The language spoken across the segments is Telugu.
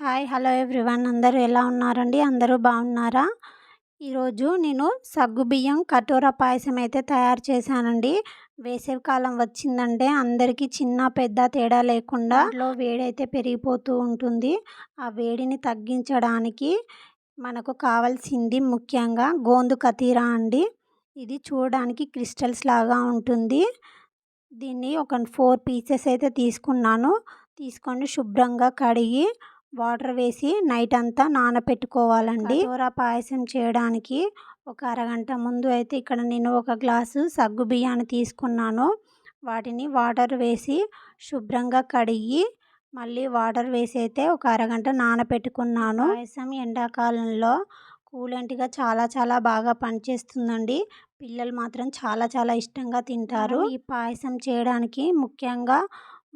Hi hello everyone. అందరూ ఎలా ఉన్నారండి? అందరూ బాగున్నారా? ఈరోజు నేను సగ్గుబియ్యం కటోరా పాయసం అయితే తయారు చేశానండి. వేసవికాలం వచ్చిందంటే అందరికీ చిన్న పెద్ద తేడా లేకుండా లో వేడైతే పెరిగిపోతూ ఉంటుంది. ఆ వేడిని తగ్గించడానికి మనకు కావాల్సింది ముఖ్యంగా గోందు కతీరా అండి. ఇది చూడడానికి క్రిస్టల్స్ లాగా ఉంటుంది. దీన్ని ఒక ఫోర్ పీసెస్ అయితే తీసుకున్నాను. తీసుకొని శుభ్రంగా కడిగి వాటర్ వేసి నైట్ అంతా నానబెట్టుకోవాలండి కూర పాయసం చేయడానికి ఒక అరగంట ముందు అయితే ఇక్కడ నేను ఒక గ్లాసు సగ్గు బియ్యాన్ని తీసుకున్నాను. వాటిని వాటర్ వేసి శుభ్రంగా కడిగి మళ్ళీ వాటర్ వేసి అయితే ఒక అరగంట నానబెట్టుకున్నాను పాయసం ఎండాకాలంలో కూలెంట్గా చాలా చాలా బాగా పనిచేస్తుందండి. పిల్లలు మాత్రం చాలా చాలా ఇష్టంగా తింటారు. ఈ పాయసం చేయడానికి ముఖ్యంగా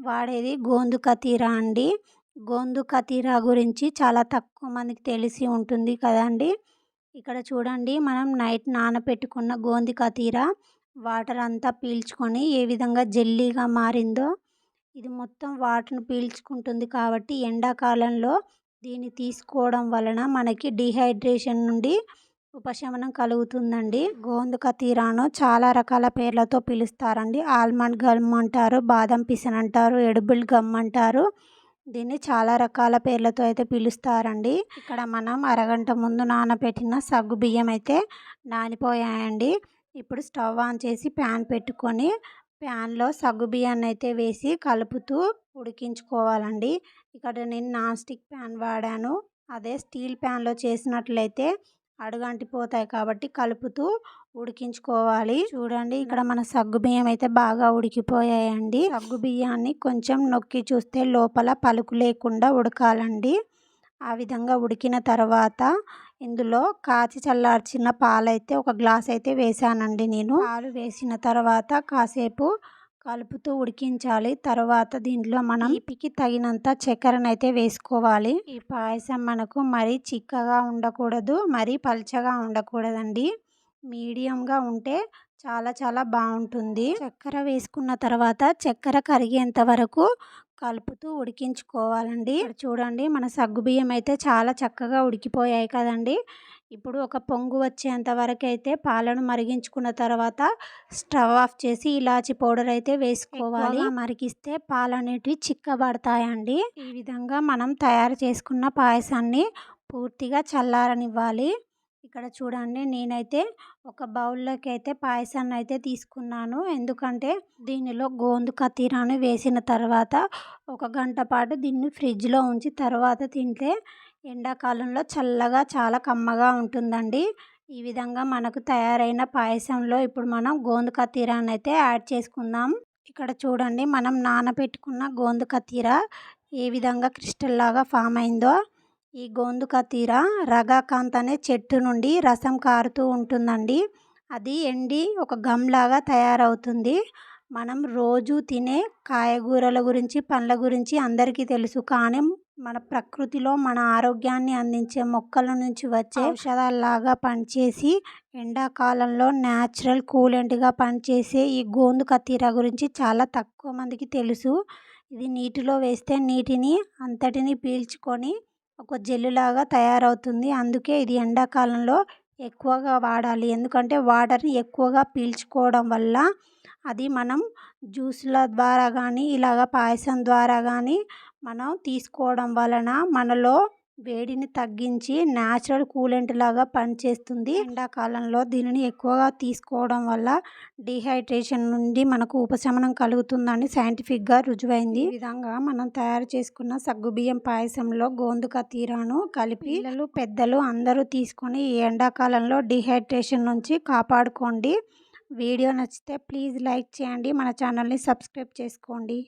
వాడేది గోందు కతీరా అండి. గోందు కతీరా గురించి చాలా తక్కువ మందికి తెలిసి ఉంటుంది కదండి. ఇక్కడ చూడండి మనం నైట్ నానబెట్టుకున్న గోంది కతీరా వాటర్ అంతా పీల్చుకొని ఏ విధంగా జెల్లీగా మారిందో ఇది మొత్తం వాటర్ని పీల్చుకుంటుంది కాబట్టి ఎండాకాలంలో దీన్ని తీసుకోవడం వలన మనకి డిహైడ్రేషన్ నుండి ఉపశమనం కలుగుతుందండి. గోందు కతీరాను చాలా రకాల పేర్లతో పిలుస్తారండి. ఆల్మండ్ గమ్ అంటారు బాదం పిసన్ అంటారు ఎడుబుల్ గమ్ అంటారు. దీన్ని చాలా రకాల పేర్లతో అయితే పిలుస్తారండి. ఇక్కడ మనం అరగంట ముందు నానబెట్టిన సగ్గు బియ్యం అయితే నానిపోయాయండి. ఇప్పుడు స్టవ్ ఆన్ చేసి ప్యాన్ పెట్టుకొని ప్యాన్లో సగ్గు బియ్యాన్ని అయితే వేసి కలుపుతూ ఉడికించుకోవాలండి. ఇక్కడ నేను నాన్ స్టిక్ ప్యాన్ వాడాను. అదే స్టీల్ ప్యాన్లో చేసినట్లయితే అడుగంటిపోతాయి కాబట్టి కలుపుతూ ఉడికించుకోవాలి. చూడండి ఇక్కడ మన సగ్గు బియ్యం అయితే బాగా ఉడికిపోయాయండి. సగ్గు బియ్యాన్ని కొంచెం నొక్కి చూస్తే లోపల పలుకు లేకుండా ఉడకాలండి. ఆ విధంగా ఉడికిన తర్వాత ఇందులో కాచి చల్లార్చిన పాలైతే ఒక గ్లాస్ అయితే వేసానండి నేను. పాలు వేసిన తర్వాత కాసేపు కలుపుతూ ఉడికించాలి. తర్వాత దీంట్లో మనం తీపికి తగినంత చక్కెరనైతే వేసుకోవాలి. ఈ పాయసం మనకు మరీ చిక్కగా ఉండకూడదు మరీ పల్చగా ఉండకూడదండి. మీడియంగా ఉంటే చాలా చాలా బాగుంటుంది. చక్కెర వేసుకున్న తర్వాత చక్కెర కరిగేంత వరకు కలుపుతూ ఉడికించుకోవాలండి. చూడండి మన సగ్గుబియ్యం అయితే చాలా చక్కగా ఉడికిపోయాయి కదండి. ఇప్పుడు ఒక పొంగు వచ్చేంత వరకు అయితే పాలను మరిగించుకున్న తర్వాత స్టవ్ ఆఫ్ చేసి ఇలాచి పౌడర్ అయితే వేసుకోవాలి. మరిగిస్తే పాలు అనేటివి చిక్కబడతాయండి. ఈ విధంగా మనం తయారు చేసుకున్న పాయసాన్ని పూర్తిగా చల్లారనివ్వాలి. ఇక్కడ చూడండి నేనైతే ఒక బౌల్లోకి అయితే పాయసాన్ని అయితే తీసుకున్నాను. ఎందుకంటే దీనిలో గోందు కతీరాను వేసిన తర్వాత ఒక గంట పాటు దీన్ని ఫ్రిడ్జ్లో ఉంచి తర్వాత తింటే ఎండాకాలంలో చల్లగా చాలా కమ్మగా ఉంటుందండి. ఈ విధంగా మనకు తయారైన పాయసంలో ఇప్పుడు మనం గోందు కతీరాన్ని అయితే యాడ్ చేసుకుందాం. ఇక్కడ చూడండి మనం నానబెట్టుకున్న గోందు కతీర ఏ విధంగా క్రిస్టల్ లాగా ఫామ్ అయిందో. ఈ గోందు కతీర రగాకాంత్ అనే చెట్టు నుండి రసం కారుతూ ఉంటుందండి. అది ఎండి ఒక గమ్ లాగా తయారవుతుంది. మనం రోజు తినే కాయగూరల గురించి పండ్ల గురించి అందరికీ తెలుసు కానీ మన ప్రకృతిలో మన ఆరోగ్యాన్ని అందించే మొక్కల నుంచి వచ్చే ఔషధాలలాగా పనిచేసి ఎండాకాలంలో న్యాచురల్ కూలెంట్గా పనిచేసే ఈ గోందు కత్తీర గురించి చాలా తక్కువ మందికి తెలుసు. ఇది నీటిలో వేస్తే నీటిని అంతటిని పీల్చుకొని ఒక జెల్లులాగా తయారవుతుంది. అందుకే ఇది ఎండాకాలంలో ఎక్కువగా వాడాలి. ఎందుకంటే వాటర్ని ఎక్కువగా పీల్చుకోవడం వల్ల అది మనం జ్యూస్ల ద్వారా కానీ ఇలాగ పాయసం ద్వారా కానీ మనం తీసుకోవడం వలన మనలో వేడిని తగ్గించి న్యాచురల్ కూలెంట్ లాగా పనిచేస్తుంది. ఎండాకాలంలో దీనిని ఎక్కువగా తీసుకోవడం వల్ల డిహైడ్రేషన్ నుండి మనకు ఉపశమనం కలుగుతుందని సైంటిఫిక్గా రుజువైంది. ఈ విధంగా మనం తయారు చేసుకున్న సగ్గుబియ్యం పాయసంలో గోందుక తీరాను కలిపి పిల్లలు పెద్దలు అందరూ తీసుకొని ఈ ఎండాకాలంలో డిహైడ్రేషన్ నుంచి కాపాడుకోండి. వీడియో నచ్చితే ప్లీజ్ లైక్ చేయండి. మన ఛానల్ని సబ్స్క్రైబ్ చేసుకోండి.